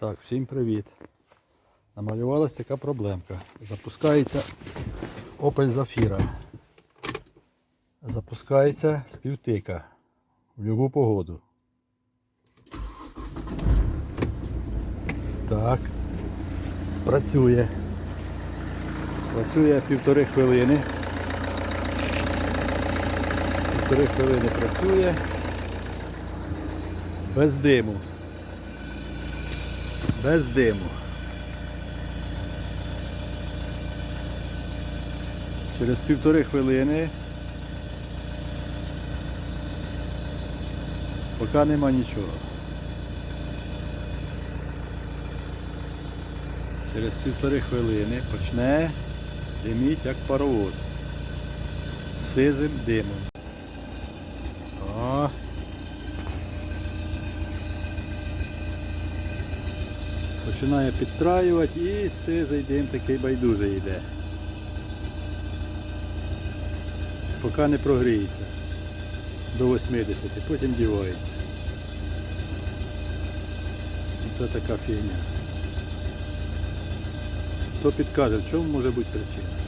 Так, всім привіт. Намалювалась така проблемка. Запускається Opel Zafira. Запускається співтика в будь-яку погоду. Так. Працює. Працює півтори хвилини. Півтори хвилини працює. Без диму. Без диму. Через півтори хвилини. Поки нема нічого. Через півтори хвилини почне диміть як паровоз. Сизим димом. Починає підтраювати і все, зайдемо такий байдужий йде. Поки не прогріється до 80, потім дівається. Це така фігня. Хто підкаже, в чому може бути причина?